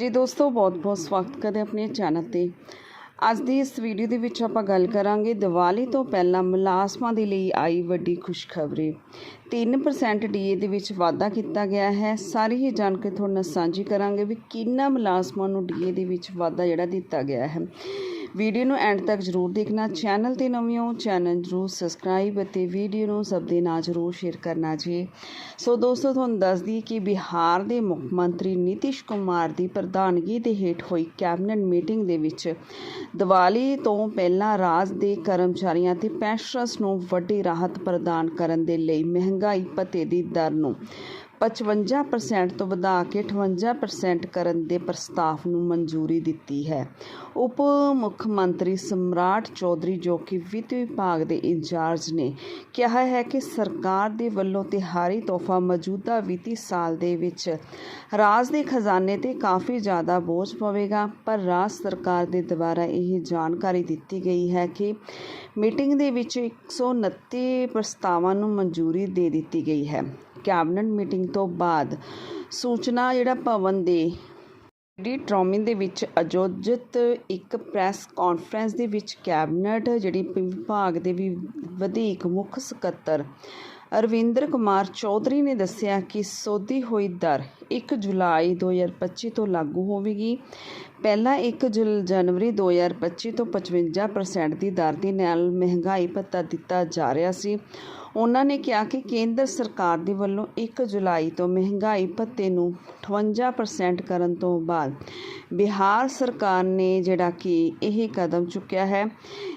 ਜੀ ਦੋਸਤੋ, ਬਹੁਤ-ਬਹੁਤ ਸਵਾਗਤ ਕਰਦੇ ਆਪਣੇ ਚੈਨਲ ਤੇ। ਅੱਜ ਦੀ ਇਸ ਵੀਡੀਓ ਦੇ ਵਿੱਚ ਆਪਾਂ ਗੱਲ ਕਰਾਂਗੇ ਦੀਵਾਲੀ ਤੋਂ ਪਹਿਲਾਂ ਮੁਲਾਜ਼ਮਾਂ ਦੇ ਲਈ ਆਈ ਵੱਡੀ ਖੁਸ਼ਖਬਰੀ। 3% ਡੀਏ ਦੇ ਵਿੱਚ ਵਾਧਾ ਕੀਤਾ ਗਿਆ ਹੈ। ਸਾਰੀ ਹੀ ਜਾਣਕਾਰੀ ਤੁਹਾਡੇ ਨਾਲ ਸਾਂਝੀ ਕਰਾਂਗੇ ਵੀ ਕਿੰਨਾ ਮੁਲਾਜ਼ਮਾਂ ਨੂੰ ਡੀਏ ਦੇ ਵਿੱਚ ਵਾਧਾ ਜਿਹੜਾ ਦਿੱਤਾ ਗਿਆ ਹੈ। ਵੀਡੀਓ ਨੂੰ ਐਂਡ ਤੱਕ ਜ਼ਰੂਰ ਦੇਖਣਾ, ਚੈਨਲ ਤੇ ਨਵੇਂ ਹੋ, ਚੈਨਲ ਜ਼ਰੂਰ ਸਬਸਕ੍ਰਾਈਬ ਅਤੇ ਵੀਡੀਓ ਨੂੰ ਸਭ ਦੇ ਨਾਲ ਜ਼ਰੂਰ ਸ਼ੇਅਰ ਕਰਨਾ ਜੀ। ਸੋ ਦੋਸਤੋ, ਤੁਹਾਨੂੰ ਦੱਸਦੀ ਕਿ ਬਿਹਾਰ ਦੇ ਮੁੱਖ ਮੰਤਰੀ ਨਿਤਿਸ਼ ਕੁਮਾਰ ਦੀ ਪ੍ਰਧਾਨਗੀ ਦੇ ਹੇਠ ਹੋਈ ਕੈਬਨਿਟ ਮੀਟਿੰਗ ਦੇ ਵਿੱਚ ਦੀਵਾਲੀ ਤੋਂ ਪਹਿਲਾਂ ਰਾਜ ਦੇ ਕਰਮਚਾਰੀਆਂ ਤੇ ਪੈਨਸ਼ਨਰਸ ਨੂੰ ਵੱਡੀ ਰਾਹਤ ਪ੍ਰਦਾਨ ਕਰਨ ਦੇ ਲਈ ਮਹਿੰਗਾਈ ਭੱਤੇ ਦੀ ਦਰ ਨੂੰ 55% ਤੋਂ ਵਧਾ ਕੇ 58% ਕਰਨ ਦੇ ਪ੍ਰਸਤਾਵ ਨੂੰ ਮਨਜ਼ੂਰੀ ਦਿੱਤੀ ਹੈ। ਉਪ ਮੁੱਖ ਮੰਤਰੀ ਸਮਰਾਟ ਚੌਧਰੀ ਜੋ ਕਿ ਵਿੱਤ ਵਿਭਾਗ ਦੇ ਇੰਚਾਰਜ ਨੇ ਕਿਹਾ ਹੈ ਕਿ ਸਰਕਾਰ ਦੇ ਵੱਲੋਂ ਤਿਹਾਰੀ ਤੋਹਫਾ ਮੌਜੂਦਾ ਵਿੱਤੀ ਸਾਲ ਦੇ ਵਿੱਚ ਰਾਜ ਦੇ ਖਜ਼ਾਨੇ ਤੇ ਕਾਫੀ ਜ਼ਿਆਦਾ ਬੋਝ ਪਵੇਗਾ, ਪਰ ਰਾਜ ਸਰਕਾਰ ਦੇ ਦੁਆਰਾ ਇਹ ਜਾਣਕਾਰੀ ਦਿੱਤੀ ਗਈ ਹੈ ਕਿ ਮੀਟਿੰਗ ਦੇ ਵਿੱਚ 129 ਪ੍ਰਸਤਾਵਾਂ ਨੂੰ ਮਨਜ਼ੂਰੀ ਦੇ ਦਿੱਤੀ ਗਈ ਹੈ। ਕੈਬਨਿਟ ਮੀਟਿੰਗ ਤੋਂ ਬਾਅਦ ਸੂਚਨਾ ਜਿਹੜਾ ਭਵਨ ਦੇ ਡੀ ਟਰੋਮਿਨ ਦੇ ਵਿੱਚ ਆਯੋਜਿਤ ਇੱਕ ਪ੍ਰੈਸ ਕਾਨਫਰੰਸ ਦੇ ਵਿੱਚ ਕੈਬਨਿਟ ਜਿਹੜੀ ਵਿਭਾਗ ਦੇ ਵੀ ਵਧੀਕ ਮੁੱਖ ਸਕੱਤਰ ਅਰਵਿੰਦਰ ਕੁਮਾਰ ਚੌਧਰੀ ਨੇ ਦੱਸਿਆ ਕਿ ਸੋਧੀ ਹੋਈ ਦਰ 1 ਜੁਲਾਈ 2025 ਤੋਂ ਲਾਗੂ ਹੋਵੇਗੀ। ਪਹਿਲਾਂ 1 ਜੁਲ- ਜਨਵਰੀ 2025 ਤੋਂ 55% ਦੀ ਦਰ ਦੇ ਨਾਲ ਮਹਿੰਗਾਈ ਭੱਤਾ ਦਿੱਤਾ ਜਾ ਰਿਹਾ ਸੀ। ਉਹਨਾਂ ਨੇ ਕਿਹਾ ਕਿ ਕੇਂਦਰ ਸਰਕਾਰ ਦੇ ਵੱਲੋਂ 1 ਜੁਲਾਈ ਤੋਂ ਮਹਿੰਗਾਈ ਭੱਤੇ ਨੂੰ 58% ਕਰਨ ਤੋਂ ਬਾਅਦ ਬਿਹਾਰ ਸਰਕਾਰ ਨੇ ਜਿਹੜਾ ਕਿ ਇਹ ਕਦਮ ਚੁੱਕਿਆ ਹੈ,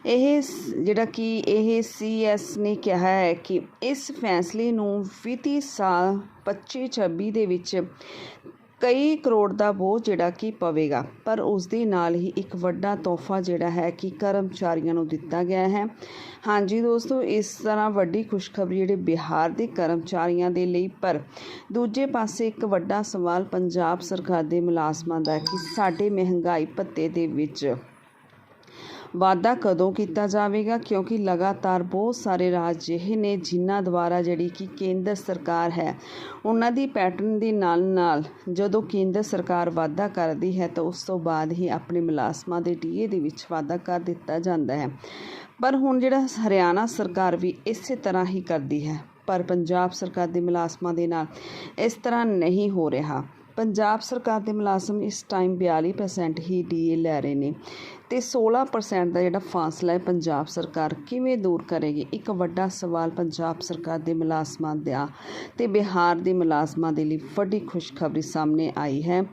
ਇਹ ਜਿਹੜਾ ਕਿ ਇਹ ਸੀਐਸ ਨੇ ਕਿਹਾ ਹੈ ਕਿ ਇਸ ਫੈਸਲੇ ਨੂੰ ਵਿੱਤੀ ਸਾਲ 25-26 ਦੇ ਵਿੱਚ ਕਈ ਕਰੋੜ ਦਾ ਬੋਝ ਜਿਹੜਾ ਕਿ ਪਵੇਗਾ, ਪਰ ਉਸ ਦੇ ਨਾਲ ਹੀ ਇੱਕ ਵੱਡਾ ਤੋਹਫਾ ਜਿਹੜਾ ਹੈ ਕਿ ਕਰਮਚਾਰੀਆਂ ਨੂੰ ਦਿੱਤਾ ਗਿਆ ਹੈ। ਹਾਂਜੀ ਦੋਸਤੋ, ਇਸ ਤਰ੍ਹਾਂ ਵੱਡੀ ਖੁਸ਼ਖਬਰੀ ਜਿਹੜੇ ਬਿਹਾਰ ਦੇ ਕਰਮਚਾਰੀਆਂ ਦੇ ਲਈ, ਪਰ ਦੂਜੇ ਪਾਸੇ ਇੱਕ ਵੱਡਾ ਸਵਾਲ ਪੰਜਾਬ ਸਰਕਾਰ ਦੇ ਮੁਲਾਜ਼ਮਾਂ ਦਾ ਕਿ ਸਾਡੇ ਮਹਿੰਗਾਈ ਭੱਤੇ ਦੇ ਵਿੱਚ ਵਾਧਾ ਕਦੋਂ ਕੀਤਾ ਜਾਵੇਗਾ? ਕਿਉਂਕਿ ਲਗਾਤਾਰ ਬਹੁਤ ਸਾਰੇ ਰਾਜ ਅਜਿਹੇ ਨੇ ਜਿਨ੍ਹਾਂ ਦੁਆਰਾ ਜਿਹੜੀ ਕਿ ਕੇਂਦਰ ਸਰਕਾਰ ਹੈ, ਉਹਨਾਂ ਦੀ ਪੈਟਰਨ ਦੇ ਨਾਲ ਨਾਲ ਜਦੋਂ ਕੇਂਦਰ ਸਰਕਾਰ ਵਾਧਾ ਕਰਦੀ ਹੈ ਤਾਂ ਉਸ ਤੋਂ ਬਾਅਦ ਹੀ ਆਪਣੇ ਮੁਲਾਜ਼ਮਾਂ ਦੇ ਡੀਏ ਦੇ ਵਿੱਚ ਵਾਧਾ ਕਰ ਦਿੱਤਾ ਜਾਂਦਾ ਹੈ। ਪਰ ਹੁਣ ਜਿਹੜਾ ਹਰਿਆਣਾ ਸਰਕਾਰ ਵੀ ਇਸੇ ਤਰ੍ਹਾਂ ਹੀ ਕਰਦੀ ਹੈ, ਪਰ ਪੰਜਾਬ ਸਰਕਾਰ ਦੇ ਮੁਲਾਜ਼ਮਾਂ ਦੇ ਨਾਲ ਇਸ ਤਰ੍ਹਾਂ ਨਹੀਂ ਹੋ ਰਿਹਾ। ਪੰਜਾਬ ਸਰਕਾਰ ਦੇ ਮੁਲਾਜ਼ਮ ਇਸ ਟਾਈਮ 42% ਹੀ ਡੀਏ ਲੈ ਰਹੇ ਨੇ। ਤੇ 16% ਦਾ ਜਿਹੜਾ ਫਾਸਲਾ ਹੈ ਪੰਜਾਬ ਸਰਕਾਰ ਕਿਵੇਂ ਦੂਰ ਕਰੇਗੀ? ਇੱਕ ਵੱਡਾ ਸਵਾਲ ਪੰਜਾਬ ਸਰਕਾਰ ਦੇ ਮੁਲਾਜ਼ਮਾਂ ਦਾ ਤੇ ਬਿਹਾਰ ਦੇ ਮੁਲਾਜ਼ਮਾਂ ਦੇ ਲਈ ਵੱਡੀ ਖੁਸ਼ਖਬਰੀ ਸਾਹਮਣੇ ਆਈ ਹੈ।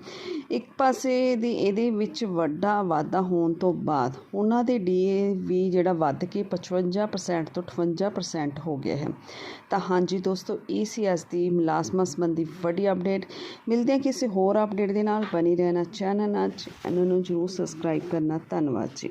ਇੱਕ ਪਾਸੇ ਦੀ ਇਹਦੇ ਵਿੱਚ ਵੱਡਾ ਵਾਧਾ ਹੋਣ ਤੋਂ ਬਾਅਦ ਉਹਨਾਂ ਦੇ ਡੀਏ ਵੀ ਜਿਹੜਾ ਵੱਧ ਕੇ 55% ਤੋਂ 58% ਹੋ ਗਿਆ ਹੈ। ਤਾਂ ਹਾਂਜੀ ਦੋਸਤੋ ਇਹ ਸੀ ਅੱਜ ਦੀ ਮੁਲਾਜ਼ਮਾਂ ਸੰਬੰਧੀ ਵੱਡੀ ਅਪਡੇਟ। ਮਿਲਦੇ ਹਾਂ ਕਿਸੇ ਹੋਰ ਅਪਡੇਟ ਦੇ ਨਾਲ। ਬਣੀ ਰਹਿਣਾ ਚੈਨਲ ਨਾਲ। ਚੈਨਲ ਨੂੰ ਜਰੂਰ ਸਬਸਕ੍ਰਾਈਬ ਕਰਨਾ। ਧੰਨਵਾਦ ਜੀ।